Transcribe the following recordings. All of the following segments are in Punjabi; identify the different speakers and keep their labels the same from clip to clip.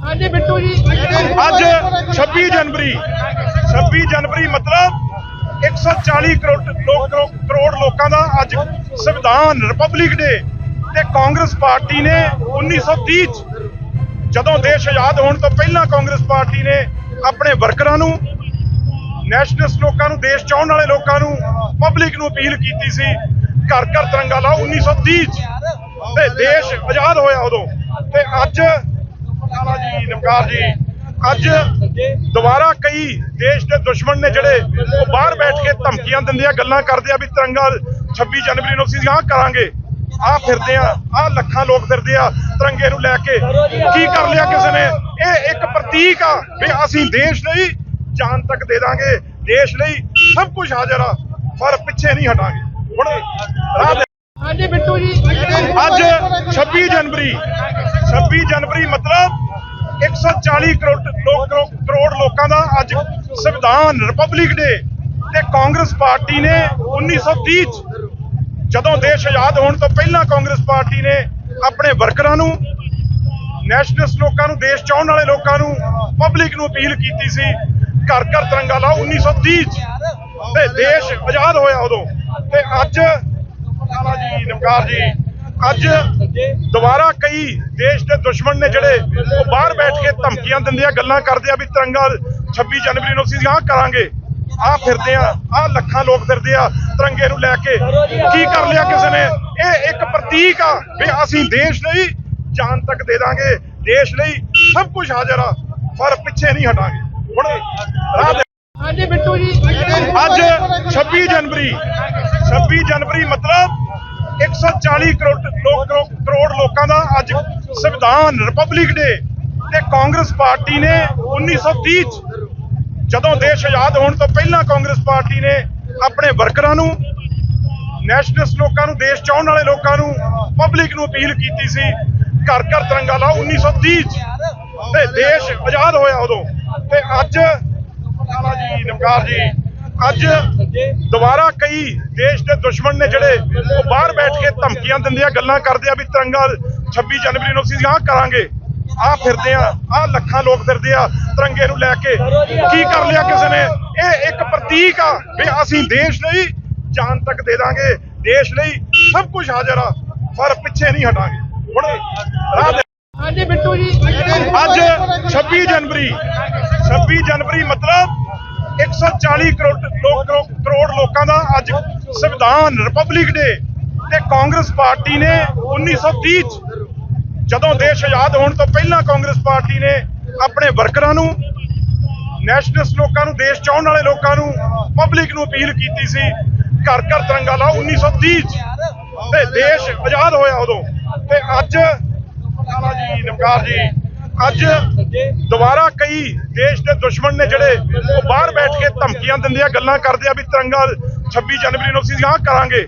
Speaker 1: ਹਾਂਜੀ, ਬਿੱਟੂ ਜੀ।
Speaker 2: ਅੱਜ 26 ਜਨਵਰੀ 26 ਜਨਵਰੀ ਮਤਲਬ 140 ਕਰੋੜ ਕਰੋੜ ਲੋਕਾਂ ਦਾ ਅੱਜ ਸੰਵਿਧਾਨ ਰਿਪਬਲਿਕ ਡੇ ਤੇ ਕਾਂਗਰਸ ਪਾਰਟੀ ਨੇ 1930 ਚ ਜਦੋਂ ਦੇਸ਼ ਆਜ਼ਾਦ ਹੋਣ ਤੋਂ ਪਹਿਲਾਂ ਕਾਂਗਰਸ ਪਾਰਟੀ ਨੇ ਆਪਣੇ ਵਰਕਰਾਂ ਨੂੰ ਨੈਸ਼ਨਲਿਸਟ ਲੋਕਾਂ ਨੂੰ, ਦੇਸ਼ ਚਾਹਣ ਵਾਲੇ ਲੋਕਾਂ ਨੂੰ ਪਬਲਿਕ ਨੂੰ ਅਪੀਲ ਕੀਤੀ ਸੀ, ਘਰ ਘਰ ਤਿਰੰਗਾ ਲਾਓ 1930 ਚ। ਤੇ ਦੇਸ਼ ਆਜ਼ਾਦ ਹੋਇਆ ਉਦੋਂ। ਤੇ ਅੱਜ ਲਾਲਾ ਜੀ ਨਮਕਾਰ ਜੀ। ਅੱਜ ਦੁਬਾਰਾ ਕਈ ਦੇਸ਼ ਦੇ ਦੁਸ਼ਮਣ ਨੇ ਜਿਹੜੇ ਉਹ ਬਾਹਰ ਬੈਠ ਕੇ ਧਮਕੀਆਂ ਦਿੰਦੇ ਆ ਗੱਲਾਂ ਕਰਦੇ ਆ ਵੀ ਤਿਰੰਗਾ 26 ਜਨਵਰੀ ਨੂੰ ਅਸੀਂ ਆਹ ਕਰਾਂਗੇ। ਆ ਫਿਰਦੇ ਆ ਆ ਲੱਖਾਂ ਲੋਕ ਫਿਰਦੇ ਆ ਤਿਰੰਗੇ ਨੂੰ ਲੈ ਕੇ। ਕੀ ਕਰ ਲਿਆ ਕਿਸੇ ਨੇ? ਇਹ ਇੱਕ ਪ੍ਰਤੀਕ ਆ ਵੀ ਅਸੀਂ ਦੇਸ਼ ਲਈ ਜਾਨ ਤੱਕ ਦੇ ਦਾਂਗੇ ਦੇਸ਼ ਲਈ ਸਭ ਕੁਝ ਹਾਜ਼ਰ ਆ ਪਰ ਪਿੱਛੇ ਨਹੀਂ ਹਟਾਂਗੇ। ਹੁਣ ਰਾਹ
Speaker 1: ਹਾਂਜੀ ਬਿੱਟੂ ਜੀ।
Speaker 2: ਅੱਜ 26 ਜਨਵਰੀ 26 ਜਨਵਰੀ ਮਤਲਬ 140 ਕਰੋੜ ਕਰੋੜ ਲੋਕਾਂ ਦਾ ਅੱਜ ਸੰਵਿਧਾਨ ਰਿਪਬਲਿਕ ਡੇ ਤੇ ਕਾਂਗਰਸ ਪਾਰਟੀ ਨੇ 1930 ਚ ਜਦੋਂ ਦੇਸ਼ ਆਜ਼ਾਦ ਹੋਣ ਤੋਂ ਪਹਿਲਾਂ ਕਾਂਗਰਸ ਪਾਰਟੀ ਨੇ ਆਪਣੇ ਵਰਕਰਾਂ ਨੂੰ ਨੈਸ਼ਨਲਿਸਟ ਲੋਕਾਂ ਨੂੰ, ਦੇਸ਼ ਚਾਹਣ ਵਾਲੇ ਲੋਕਾਂ ਨੂੰ ਪਬਲਿਕ ਨੂੰ ਅਪੀਲ ਕੀਤੀ ਸੀ, ਘਰ ਘਰ ਤਿਰੰਗਾ ਲਾਓ 1930 ਚ। ਤੇ ਦੇਸ਼ ਆਜ਼ਾਦ ਹੋਇਆ ਉਦੋਂ। ਤੇ ਅੱਜ ਲਾਲਾ ਜੀ, ਨਮਕਾਰ ਜੀ, ਅੱਜ ਦੁਬਾਰਾ ਕਈ ਦੇਸ਼ ਦੇ ਦੁਸ਼ਮਣ ਨੇ ਜਿਹੜੇ ਉਹ ਬਾਹਰ ਬੈਠ ਕੇ ਧਮਕੀਆਂ ਦਿੰਦੇ ਆ ਗੱਲਾਂ ਕਰਦੇ ਆ ਵੀ ਤਿਰੰਗਾ 26 ਜਨਵਰੀ ਨੂੰ ਅਸੀਂ ਆਹ ਕਰਾਂਗੇ। ਆ ਫਿਰਦੇ ਆ ਆ ਲੱਖਾਂ ਲੋਕ ਫਿਰਦੇ ਆ ਤਿਰੰਗੇ ਨੂੰ ਲੈ ਕੇ। ਕੀ ਕਰ ਲਿਆ ਕਿਸੇ ਨੇ? ਇਹ ਇੱਕ ਪ੍ਰਤੀਕ ਆ ਵੀ ਅਸੀਂ ਦੇਸ਼ ਲਈ ਜਾਨ ਤੱਕ ਦੇ ਦਾਂਗੇ ਦੇਸ਼ ਲਈ ਸਭ ਕੁਝ ਹਾਜ਼ਰ ਆ ਪਰ ਪਿੱਛੇ ਨਹੀਂ ਹਟਾਂਗੇ। ਹੁਣ ਰਾਹ
Speaker 1: ਹਾਂਜੀ ਬਿੱਟੂ ਜੀ।
Speaker 2: ਅੱਜ 26 ਜਨਵਰੀ 26 ਜਨਵਰੀ ਮਤਲਬ 140 ਕਰੋੜ ਲੋਕ- ਕਰੋੜ ਲੋਕਾਂ ਦਾ ਅੱਜ ਸੰਵਿਧਾਨ ਰਿਪਬਲਿਕ ਡੇ ਤੇ ਕਾਂਗਰਸ ਪਾਰਟੀ ਨੇ 1930 ਚ ਜਦੋਂ ਦੇਸ਼ ਆਜ਼ਾਦ ਹੋਣ ਤੋਂ ਪਹਿਲਾਂ ਕਾਂਗਰਸ ਪਾਰਟੀ ਨੇ ਆਪਣੇ ਵਰਕਰਾਂ ਨੂੰ ਨੈਸ਼ਨਲਿਸਟ ਲੋਕਾਂ ਨੂੰ, ਦੇਸ਼ ਚਾਹਣ ਵਾਲੇ ਲੋਕਾਂ ਨੂੰ ਪਬਲਿਕ ਨੂੰ ਅਪੀਲ ਕੀਤੀ ਸੀ, ਘਰ ਘਰ ਤਿਰੰਗਾ ਲਾਓ 1930 ਚ। ਤੇ ਦੇਸ਼ ਆਜ਼ਾਦ ਹੋਇਆ ਉਦੋਂ। ਤੇ ਅੱਜ ਲਾਲਾ ਜੀ, ਨਮਕਾਰ ਜੀ ਅੱਜ ਦੁਬਾਰਾ ਕਈ ਦੇਸ਼ ਦੇ ਦੁਸ਼ਮਣ ਨੇ ਜਿਹੜੇ ਉਹ ਬਾਹਰ ਬੈਠ ਕੇ ਧਮਕੀਆਂ ਦਿੰਦੇ ਆ ਗੱਲਾਂ ਕਰਦੇ ਆ ਵੀ ਤਿਰੰਗਾ 26 ਜਨਵਰੀ ਨੂੰ ਅਸੀਂ ਆਹ ਕਰਾਂਗੇ। ਆ ਫਿਰਦੇ ਆ ਆ ਲੱਖਾਂ ਲੋਕ ਫਿਰਦੇ ਆ ਤਿਰੰਗੇ ਨੂੰ ਲੈ ਕੇ। ਕੀ ਕਰ ਲਿਆ ਕਿਸੇ ਨੇ? ਇਹ ਇੱਕ ਪ੍ਰਤੀਕ ਆ ਵੀ ਅਸੀਂ ਦੇਸ਼ ਲਈ ਜਾਨ ਤੱਕ ਦੇ ਦਾਂਗੇ ਦੇਸ਼ ਲਈ ਸਭ ਕੁਝ ਹਾਜ਼ਰ ਆ ਪਰ ਪਿੱਛੇ ਨਹੀਂ ਹਟਾਂਗੇ। ਹੁਣ ਰਾਹ
Speaker 1: ਹਾਂਜੀ ਬਿੱਟੂ ਜੀ।
Speaker 2: ਅੱਜ 26 ਜਨਵਰੀ 26 ਜਨਵਰੀ ਮਤਲਬ 140 ਕਰੋੜ ਲੋਕ- ਕਰੋੜ ਲੋਕਾਂ ਦਾ ਅੱਜ ਸੰਵਿਧਾਨ ਰਿਪਬਲਿਕ ਡੇ ਤੇ ਕਾਂਗਰਸ ਪਾਰਟੀ ਨੇ 1930 ਚ ਜਦੋਂ ਦੇਸ਼ ਆਜ਼ਾਦ ਹੋਣ ਤੋਂ ਪਹਿਲਾਂ ਕਾਂਗਰਸ ਪਾਰਟੀ ਨੇ ਆਪਣੇ ਵਰਕਰਾਂ ਨੂੰ ਨੈਸ਼ਨਲਿਸਟ ਲੋਕਾਂ ਨੂੰ, ਦੇਸ਼ ਚਾਹਣ ਵਾਲੇ ਲੋਕਾਂ ਨੂੰ ਪਬਲਿਕ ਨੂੰ ਅਪੀਲ ਕੀਤੀ ਸੀ, ਘਰ ਘਰ ਤਿਰੰਗਾ ਲਾਓ 1930 ਚ। ਤੇ ਦੇਸ਼ ਆਜ਼ਾਦ ਹੋਇਆ ਉਦੋਂ। ਤੇ ਅੱਜ ਲਾਲਾ ਜੀ, ਨਮਕਾਰ ਜੀ ਅੱਜ ਦੁਬਾਰਾ ਕਈ ਦੇਸ਼ ਦੇ ਦੁਸ਼ਮਣ ਨੇ ਜਿਹੜੇ ਉਹ ਬਾਹਰ ਬੈਠ ਕੇ ਧਮਕੀਆਂ ਦਿੰਦੇ ਆ, ਗੱਲਾਂ ਕਰਦੇ ਆ ਵੀ ਤਿਰੰਗਾ 26 ਜਨਵਰੀ ਨੂੰ ਅਸੀਂ ਆਹ ਕਰਾਂਗੇ।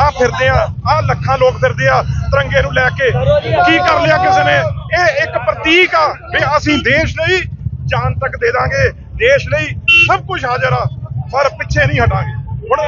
Speaker 2: ਆ ਫਿਰਦੇ ਆ ਆ ਲੱਖਾਂ ਲੋਕ ਫਿਰਦੇ ਆ ਤਿਰੰਗੇ ਨੂੰ ਲੈ ਕੇ। ਕੀ ਕਰ ਲਿਆ ਕਿਸੇ ਨੇ? ਇਹ ਇੱਕ ਪ੍ਰਤੀਕ ਆ ਵੀ ਅਸੀਂ ਦੇਸ਼ ਲਈ ਜਾਨ ਤੱਕ ਦੇ ਦਾਂਗੇ, ਦੇਸ਼ ਲਈ ਸਭ ਕੁਝ ਹਾਜ਼ਰ ਆ, ਪਰ ਪਿੱਛੇ ਨਹੀਂ ਹਟਾਂਗੇ। ਹੁਣ